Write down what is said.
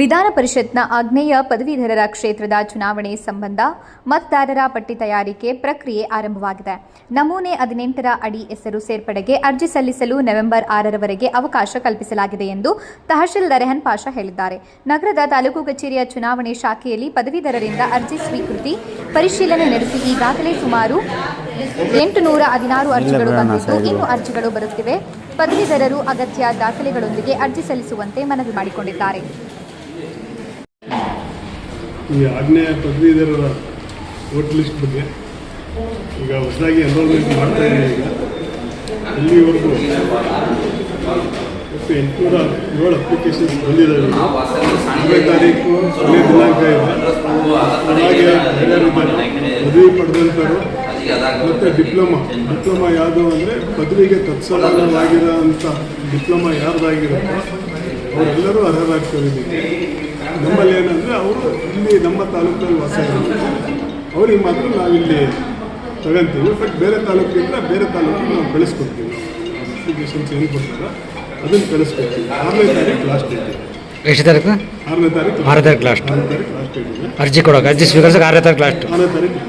ವಿಧಾನ ಪರಿಷತ್ನ ಆಗ್ನೇಯ ಪದವೀಧರರ ಕ್ಷೇತ್ರದ ಚುನಾವಣೆ ಸಂಬಂಧ ಮತದಾರರ ಪಟ್ಟಿ ತಯಾರಿಕೆ ಪ್ರಕ್ರಿಯೆ ಆರಂಭವಾಗಿದೆ. ನಮೂನೆ ಹದಿನೆಂಟರ ಅಡಿ ಹೆಸರು ಸೇರ್ಪಡೆಗೆ ಅರ್ಜಿ ಸಲ್ಲಿಸಲು ನವೆಂಬರ್ ಆರರವರೆಗೆ ಅವಕಾಶ ಕಲ್ಪಿಸಲಾಗಿದೆ ಎಂದು ತಹಶೀಲ್ದಾರ್ ರೆಹನ್ ಪಾಷಾ ಹೇಳಿದ್ದಾರೆ. ನಗರದ ತಾಲೂಕು ಕಚೇರಿಯ ಚುನಾವಣೆ ಶಾಖೆಯಲ್ಲಿ ಪದವೀಧರರಿಂದ ಅರ್ಜಿ ಸ್ವೀಕೃತಿ ಪರಿಶೀಲನೆ ನಡೆಸಿ ಈಗಾಗಲೇ ಸುಮಾರು ಎಂಟು ನೂರ ಹದಿನಾರು ಅರ್ಜಿಗಳು ಬಂದಿದ್ದು ಇನ್ನು ಅರ್ಜಿಗಳು ಬರುತ್ತಿವೆ. ಪದವೀಧರರು ಅಗತ್ಯ ದಾಖಲೆಗಳೊಂದಿಗೆ ಅರ್ಜಿ ಸಲ್ಲಿಸುವಂತೆ ಮನವಿ ಮಾಡಿಕೊಂಡಿದ್ದಾರೆ. ಈ ಆಗ್ನೇಯ ಪದವೀಧರರ ವೋಟ್ ಲಿಸ್ಟ್ ಬಗ್ಗೆ. ಈಗ ಹೊಸದಾಗಿ ಎನ್ರೋಲ್ಮೆಂಟ್ ಮಾಡ್ತಾ ಇದ್ದೀವಿ ಈಗ. ಇಲ್ಲಿವರೆಗೂ ಒಟ್ಟು ಎಂಟುನೂರ ಏಳು ಅಪ್ಲಿಕೇಶನ್ಸ್ ಬಂದಿದ್ದಾವೆ. ಈಗ. ಒಂದನೇ ತಾರೀಕು, ಕೊನೆ ದಿನಾಂಕ ಇದೆ. ಪದವಿ ಪಡೆದಂಥವರು ಮತ್ತು ಡಿಪ್ಲೊಮಾ. ಡಿಪ್ಲೊಮಾ ಯಾವುದು ಅಂದರೆ ಪದವಿಗೆ ತತ್ಸಮಾನವಾಗಿರೋ ಅಂಥ ಡಿಪ್ಲೊಮಾ ಯಾರ್ದಾಗಿರುತ್ತೋ ಅವರೆಲ್ಲರೂ ಅರ್ಹರಾಗ್ತಾರೆ ನಮ್ಮಲ್ಲಿ ಏನಂದರೆ ಅವರು ಇಲ್ಲಿ ನಮ್ಮ ತಾಲೂಕಲ್ಲಿ ವಾಸ ಅವ್ರಿಗೆ ಮಾತ್ರ ನಾವಿಲ್ಲಿ ತಗೊಂತೀವಿ ಬಟ್ ಬೇರೆ ತಾಲೂಕಿಂದ ಬೇರೆ ತಾಲೂಕಿಗೆ ನಾವು ಬೆಳೆಸ್ಕೊಡ್ತೀವಿ ಅಪ್ಲಿಕೇಶನ್ಸ್ ಏನು ಕೊಡ್ತಾರೋ ಅದನ್ನು ಕಳಿಸ್ಕೊಡ್ತೀವಿ. ಆರನೇ ತಾರೀಕು ಲಾಸ್ಟ್ ಡೇಟ್ ಇದೆ. ಎಷ್ಟು ತಾರೀಕು? ಆರನೇ ತಾರೀಕು ಆರನೇ ತಾರೀಕು ಲಾಸ್ಟ್ ಆರನೇ ತಾರೀಕು ಲಾಸ್ಟ್ ಡೇಟ್ ಇದೆ. ಅರ್ಜಿ ಕೊಡೋಕೆ ಅರ್ಜಿ ಸ್ವೀಕರಿಸೋಕೆ ಆರನೇ ತಾರೀಕು ಲಾಸ್ಟ್ ಆರನೇ ತಾರೀಕು